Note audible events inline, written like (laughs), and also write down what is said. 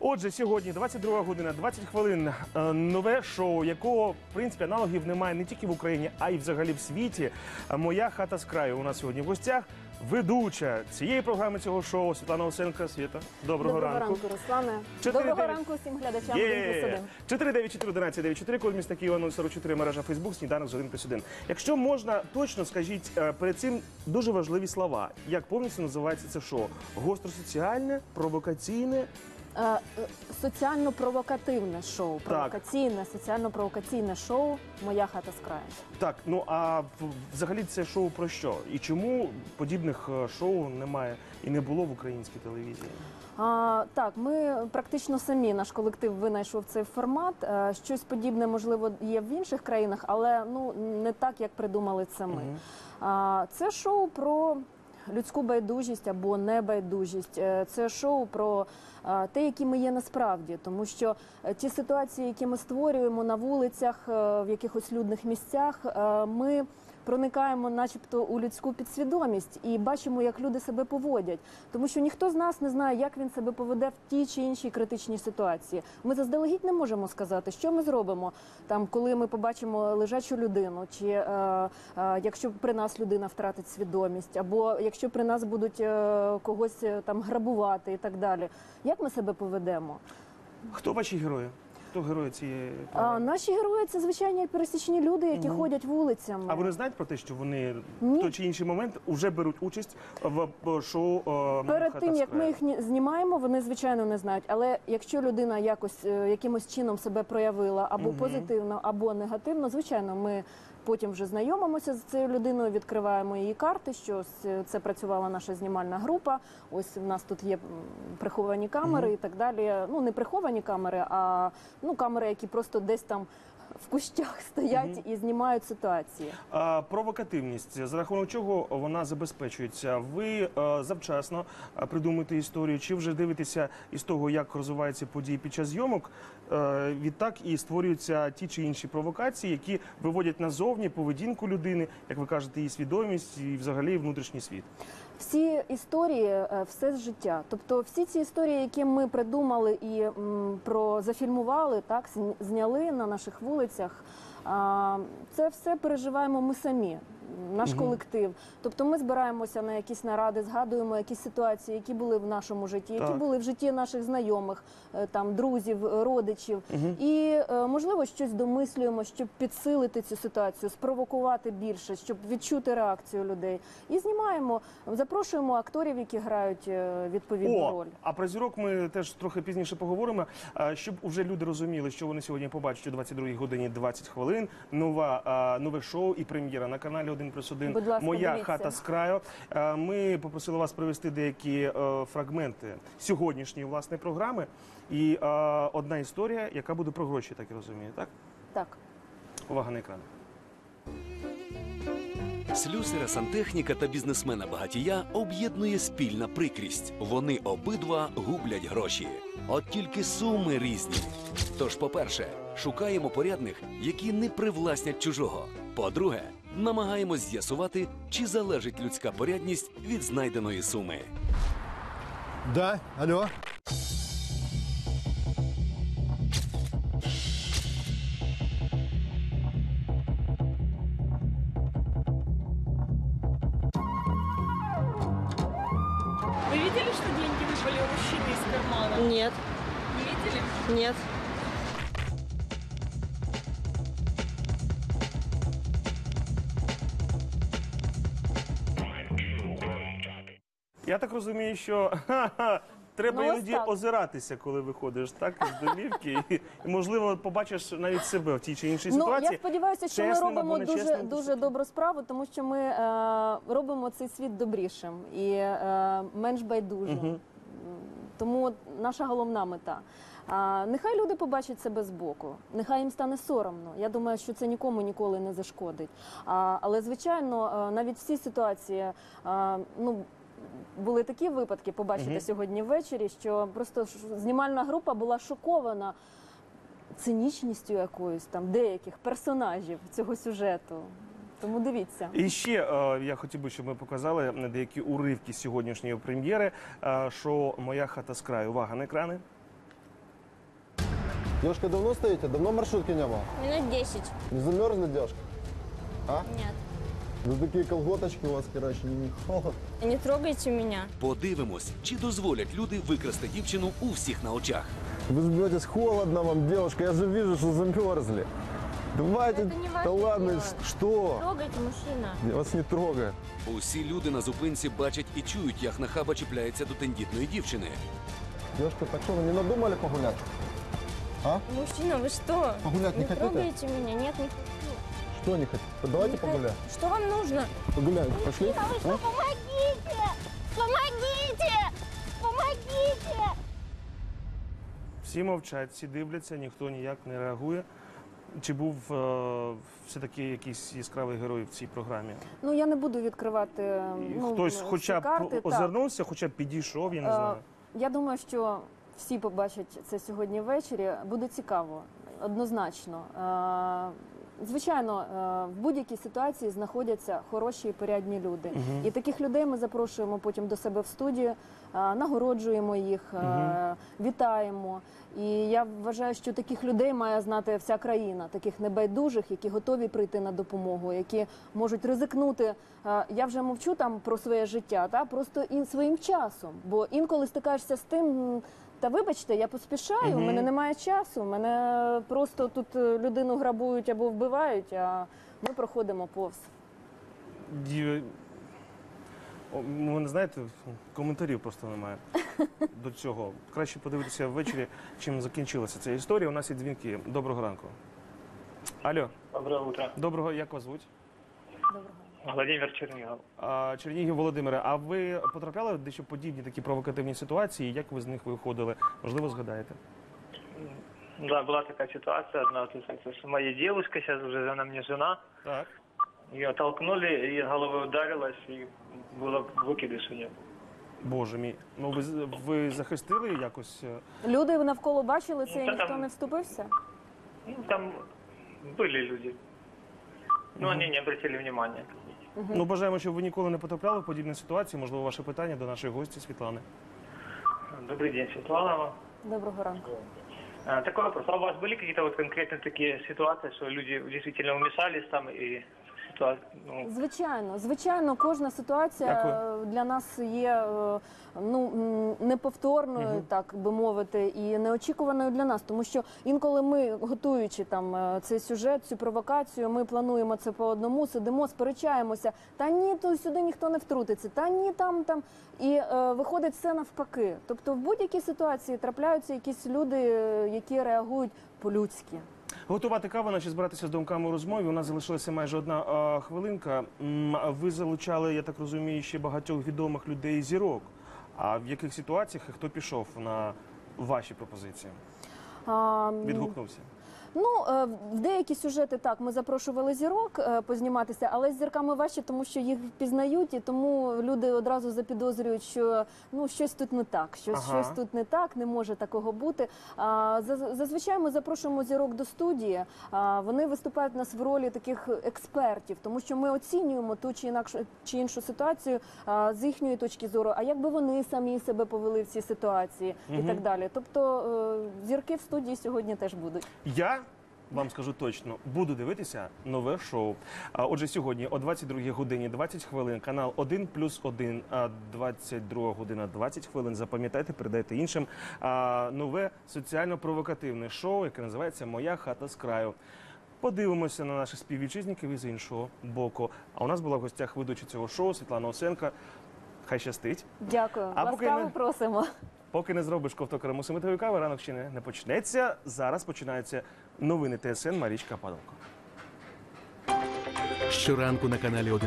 Отже, сьогодні 22 година, 20 хвилин. е, Нове шоу, якого в принципі аналогів немає не тільки в Україні, а й взагалі в світі. Моя хата з краю. У нас сьогодні в гостях ведуча цієї програми цього шоу Світлана Осенка. Світа, доброго, Доброго ранку, Руслане. Чотири Доброго дев'ять. ранку всім глядачам «Один плюс Є! один». 494 11 94 код міста Києва 044 мережа Фейсбук, сніданок з 1 плюс 1. Якщо можна точно скажіть е, перед цим дуже важливі слова. Як повністю називається це шоу? Гостросоціальне, провокаційне. Е, е, Соціально-провокативне шоу. Провокаційне, соціально-провокаційне шоу Моя хата з краю. Так, ну а в- взагалі це шоу про що? І чому подібних е, шоу немає і не було в українській телевізії? А, так, ми практично самі, наш колектив винайшов цей формат. Е, Щось подібне, можливо, є в інших країнах, але ну не так, як придумали це ми. Мгм. А, Це шоу про людську байдужість або небайдужість. Е, Це шоу про те, які ми є насправді, тому що е, ті ситуації, які ми створюємо на вулицях, е, в якихось людних місцях, е, ми. Проникаємо, начебто, у людську підсвідомість і бачимо, як люди себе поводять, тому що ніхто з нас не знає, як він себе поведе в тій чи іншій критичній ситуації. Ми заздалегідь не можемо сказати, що ми зробимо там, коли ми побачимо лежачу людину, чи е, е, якщо при нас людина втратить свідомість, або якщо при нас будуть е, когось е, там грабувати і так далі. Як ми себе поведемо? Хто ваші герої? Хто герої цієї А, програми? наші герої це звичайні пересічні люди, які ходять вулицями. А вони знають про те, що вони Ні. в той чи інший момент вже беруть участь в шоу е, Перед хата тим як ми краю»? їх ні- знімаємо, вони звичайно не знають. Але якщо людина якось е, якимось чином себе проявила або позитивно, або негативно, звичайно, ми потім вже знайомимося з цією людиною, відкриваємо її карти. Що це працювала наша знімальна група. Ось в нас тут є приховані камери і так далі. Ну не приховані камери, а ну камери, які просто десь там в кущах (laughs) стоять і знімають ситуації. А, провокативність, за рахунок чого вона забезпечується? Ви е, завчасно е, придумуєте історію, чи вже дивитеся із того, як розвиваються події під час зйомок? Е, відтак і створюються ті чи інші провокації, які виводять назовні поведінку людини, як ви кажете, її свідомість і взагалі внутрішній світ. Всі історії, е, все з життя. Тобто, всі ці історії, які ми придумали і м, про зафільмували, так зняли на наших вулицях. Це все переживаємо ми самі, наш колектив. Тобто, ми збираємося на якісь наради, згадуємо якісь ситуації, які були в нашому житті, які Так. були в житті наших знайомих, е, там друзів, родичів. І е, можливо щось домислюємо, щоб підсилити цю ситуацію, спровокувати більше, щоб відчути реакцію людей. І знімаємо, запрошуємо акторів, які грають е, відповідну О, роль. а про зірок ми теж трохи пізніше поговоримо. а, Щоб уже люди розуміли, що вони сьогодні побачать о 22 годині 20 хвилин. Нова а, нове шоу і прем'єра на каналі 1 плюс 1. Будь ласка, Моя дивіться. хата з краю. А, Ми попросили вас привести деякі е, фрагменти сьогоднішньої власне програми. І е, одна історія, яка буде про гроші, так і розумію. Так, Так. увага на екран. Слюсаря, сантехніка та бізнесмена багатія об'єднує спільна прикрість. Вони обидва гублять гроші. От тільки суми різні. Тож, по-перше, шукаємо порядних, які не привласнять чужого. По-друге, намагаємось з'ясувати, чи залежить людська порядність від знайденої суми. Да, алло. Выпали у мужчины из кармана? Нет, Не видели? нет. Я так розумію, що ха-ха, треба Ну, ось іноді так. озиратися, коли виходиш так з домівки, і, можливо побачиш навіть себе в тій чи іншій Ну ситуації. я сподіваюся, що ми чесним робимо дуже нечесним. дуже добру справу, тому що ми е, робимо цей світ добрішим і е, менш байдужим. Мгм. Тому наша головна мета. А, нехай люди побачать себе збоку, нехай їм стане соромно. Я думаю, що це нікому ніколи не зашкодить. А, але звичайно, е, навіть всі ситуації, е, ну. Були такі випадки, побачите Мгм. сьогодні ввечері, що просто знімальна група була шокована цинічністю якоюсь там деяких персонажів цього сюжету. Тому дивіться. І ще е, я хотів би, щоб ми показали деякі уривки сьогоднішньої прем'єри. Е, шоу Моя хата з краю. Увага на екрани. Девушка, давно стоите? Давно маршрутки не было? Минут 10. Не замерзли, девушка? Нет. Ну такие колготочки у вас, короче, не холод. Не трогайте меня. Подивимось, чи дозволять люди викрасти дівчину у всіх на очах. Вы жметесь, холодно вам, девушка, я же вижу, что замерзли. Давайте, Это не да ваше ладно, дело. ш- что? Трогайте, мужчина. Я вас не трогаю. Усі люди на зупинці бачать і чують, як нахаба чіпляється до тендітної дівчини. Девушка, так что, вы не надумали погулять? А? Мужчина, вы что? Погулять не не хотите? трогайте меня. Нет, не Что не хотите? Давайте не погуляем. хочу. Что вам нужно? Погуляем, пошли? А вы что, А? помогите! Помогите! Помогите! Всі мовчать, всі дивляться, ніхто ніяк не реагує. Чи був е, все-таки якийсь яскравий герой в цій програмі? Ну я не буду відкривати ну, Хтось всі хоча б карти. Так. озирнувся, хоча б підійшов, я не Е, знаю. Я думаю, що всі побачать це сьогодні ввечері. Буде цікаво, однозначно. Е, Звичайно, е, в будь-якій ситуації знаходяться хороші і порядні люди. І таких людей ми запрошуємо потім до себе в студію, е, нагороджуємо їх, е, вітаємо. І я вважаю, що таких людей має знати вся країна, таких небайдужих, які готові прийти на допомогу, які можуть ризикнути. Я вже мовчу там про своє життя, та просто і своїм часом. Бо інколи стикаєшся з тим. Та вибачте, я поспішаю, у Мгм. мене немає часу. Мене просто тут е, людину грабують або вбивають, а ми проходимо повз. Ді- О, ну, Ви не знаєте, коментарів просто немає (laughs) до цього. Краще подивитися ввечері, чим закінчилася ця історія. У нас є дзвінки. Доброго ранку. Алло, Доброе утро. доброго, як вас звуть? Владимир Чернигов. А, Чернігів Володимире, а ви потрапляли в дещо подібні такі провокативні ситуації? Як ви з них виходили? Можливо, згадаєте? Да, была такая ситуация одна, то есть, с моей девушкой, сейчас уже она мне жена, Так. ее толкнули, и головой ударилась, и было выкидыш у нее. Боже мій. Ну ви, з- ви захистили якось? е, Люди навколо бачили це, і Ну, та ніхто там- не вступився. Ну, там были люди. Но они не обратили внимания. Ну, бажаємо, щоб ви ніколи не потрапляли в подібні ситуації. Можливо, ваше питання до нашої гості Світлани. Добрый день, Светлана. Доброго ранку. А, Такой вопрос. А у вас были какие-то вот конкретные такие ситуации, что люди действительно вмешались там и ситуация, ну, Звичайно, звичайно, кожна ситуація Дякую. для нас є е, ну неповторною, Мгм. так би мовити, і неочікуваною для нас, тому що інколи ми, готуючи там е, цей сюжет, цю провокацію, ми плануємо це по одному, сидимо, сперечаємося. Та ні, то сюди ніхто не втрутиться, та ні, там там. І е, виходить все навпаки. Тобто, в будь-якій ситуації трапляються якісь люди, е, які реагують по-людськи. Готувати каву, наче збиратися з думками у розмові. У нас залишилася майже одна а, хвилинка. Ви залучали, я так розумію, ще багатьох відомих людей зірок. А в яких ситуаціях і хто пішов на ваші пропозиції? А, Відгукнувся. Ну, е, в деякі сюжети так ми запрошували зірок е, позніматися, але з зірками важче, тому що їх впізнають, і тому люди одразу запідозрюють, що ну щось тут не так, щось, Ага. щось тут не так, не може такого бути. А, зазвичай ми запрошуємо зірок до студії. А, вони виступають у нас в ролі таких експертів, тому що ми оцінюємо ту чи інакшу чи іншу ситуацію а, з їхньої точки зору. А як би вони самі себе повели в цій ситуації, і так далі. Тобто е, зірки в студії сьогодні теж будуть. Я вам скажу точно, буду дивитися нове шоу. А, Отже, сьогодні о 22 годині 20 хвилин, канал 1 плюс 1, а 22 година 20 хвилин. Запам'ятайте, передайте іншим. А, Нове соціально-провокативне шоу, яке називається Моя хата з краю. Подивимося на наших співвітчизників із іншого боку. А у нас була в гостях ведуча цього шоу Світлана Осенка. Хай щастить. Дякую. А поки Ласкаво не- просимо. Поки не зробиш ковток ремусимитової кави, ранок ще не, не почнеться. Зараз починаються новини ТСН Марічка Падалко. Щоранку на каналі 1